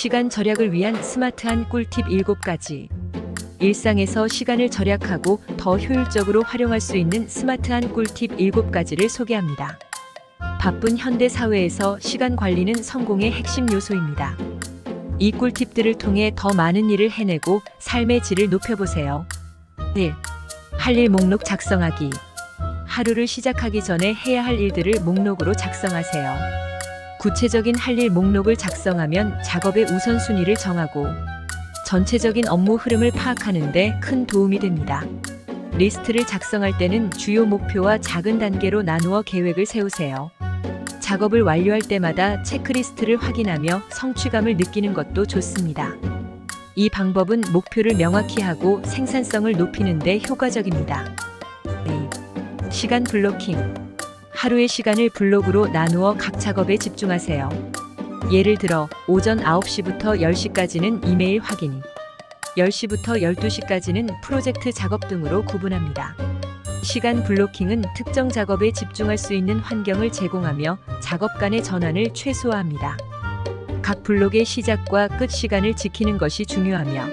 시간 절약을 위한 스마트한 꿀팁 7가지. 일상에서 시간을 절약하고 더 효율적으로 활용할 수 있는 스마트한 꿀팁 7가지를 소개합니다. 바쁜 현대 사회에서 시간 관리는 성공의 핵심 요소입니다. 이 꿀팁들을 통해 더 많은 일을 해내고 삶의 질을 높여보세요. 1. 할 일 목록 작성하기. 하루를 시작하기 전에 해야 할 일들을 목록으로 작성하세요. 구체적인 할 일 목록을 작성하면 작업의 우선순위를 정하고 전체적인 업무 흐름을 파악하는데 큰 도움이 됩니다. 리스트를 작성할 때는 주요 목표와 작은 단계로 나누어 계획을 세우세요. 작업을 완료할 때마다 체크리스트를 확인하며 성취감을 느끼는 것도 좋습니다. 이 방법은 목표를 명확히 하고 생산성을 높이는 데 효과적입니다. 2. 시간 블로킹. 하루의 시간을 블록으로 나누어 각 작업에 집중하세요. 예를 들어 오전 9시부터 10시까지는 이메일 확인, 10시부터 12시까지는 프로젝트 작업 등으로 구분합니다. 시간 블로킹은 특정 작업에 집중할 수 있는 환경을 제공하며 작업 간의 전환을 최소화합니다. 각 블록의 시작과 끝 시간을 지키는 것이 중요하며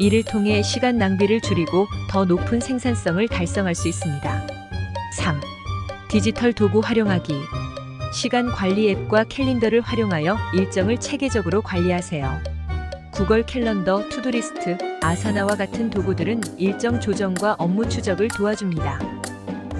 이를 통해 시간 낭비를 줄이고 더 높은 생산성을 달성할 수 있습니다. 3. 디지털 도구 활용하기. 시간 관리 앱과 캘린더를 활용하여 일정을 체계적으로 관리하세요. 구글 캘린더, 투두리스트, 아사나와 같은 도구들은 일정 조정과 업무 추적을 도와줍니다.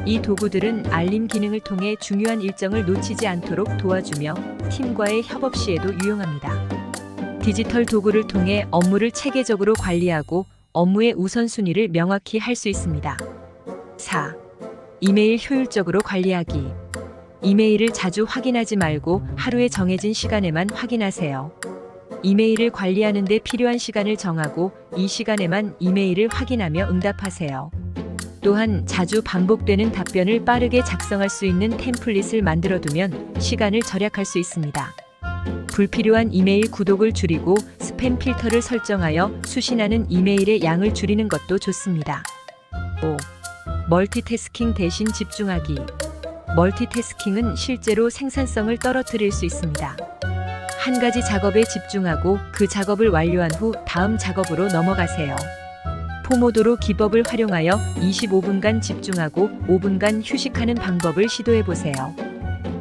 이 도구들은 알림 기능을 통해 중요한 일정을 놓치지 않도록 도와주며 팀과의 협업 시에도 유용합니다. 디지털 도구를 통해 업무를 체계적으로 관리하고 업무의 우선순위를 명확히 할 수 있습니다. 4. 이메일 효율적으로 관리하기. 이메일을 자주 확인하지 말고 하루에 정해진 시간에만 확인하세요. 이메일을 관리하는 데 필요한 시간을 정하고 이 시간에만 이메일을 확인하며 응답하세요. 또한 자주 반복되는 답변을 빠르게 작성할 수 있는 템플릿을 만들어두면 시간을 절약할 수 있습니다. 불필요한 이메일 구독을 줄이고 스팸 필터를 설정하여 수신하는 이메일의 양을 줄이는 것도 좋습니다. 5. 멀티태스킹 대신 집중하기. 멀티태스킹은 실제로 생산성을 떨어뜨릴 수 있습니다. 한 가지 작업에 집중하고 그 작업을 완료한 후 다음 작업으로 넘어가세요. 포모도로 기법을 활용하여 25분간 집중하고 5분간 휴식하는 방법을 시도해 보세요.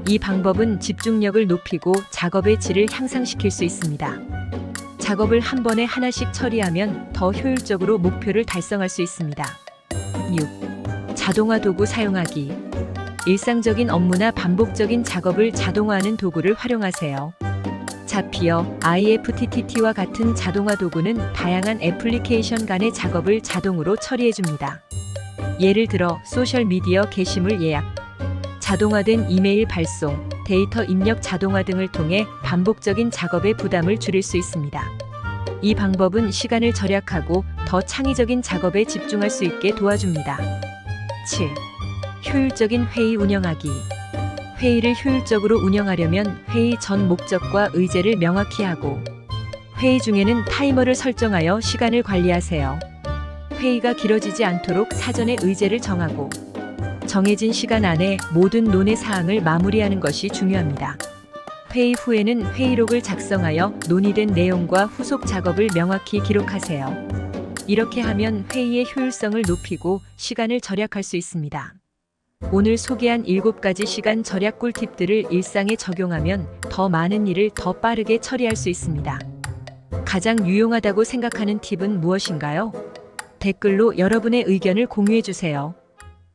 이 방법은 집중력을 높이고 작업의 질을 향상시킬 수 있습니다. 작업을 한 번에 하나씩 처리하면 더 효율적으로 목표를 달성할 수 있습니다. 6. 자동화 도구 사용하기. 일상적인 업무나 반복적인 작업을 자동화하는 도구를 활용하세요. 자피어, IFTTT와 같은 자동화 도구는 다양한 애플리케이션 간의 작업을 자동으로 처리해줍니다. 예를 들어 소셜미디어 게시물 예약, 자동화된 이메일 발송, 데이터 입력 자동화 등을 통해 반복적인 작업의 부담을 줄일 수 있습니다. 이 방법은 시간을 절약하고 더 창의적인 작업에 집중할 수 있게 도와줍니다. 7. 효율적인 회의 운영하기. 회의를 효율적으로 운영하려면 회의 전 목적과 의제를 명확히 하고 회의 중에는 타이머를 설정하여 시간을 관리하세요. 회의가 길어지지 않도록 사전에 의제를 정하고 정해진 시간 안에 모든 논의 사항을 마무리하는 것이 중요합니다. 회의 후에는 회의록을 작성하여 논의된 내용과 후속 작업을 명확히 기록하세요. 이렇게 하면 회의의 효율성을 높이고 시간을 절약할 수 있습니다. 오늘 소개한 7가지 시간 절약 꿀팁들을 일상에 적용하면 더 많은 일을 더 빠르게 처리할 수 있습니다. 가장 유용하다고 생각하는 팁은 무엇인가요? 댓글로 여러분의 의견을 공유해 주세요.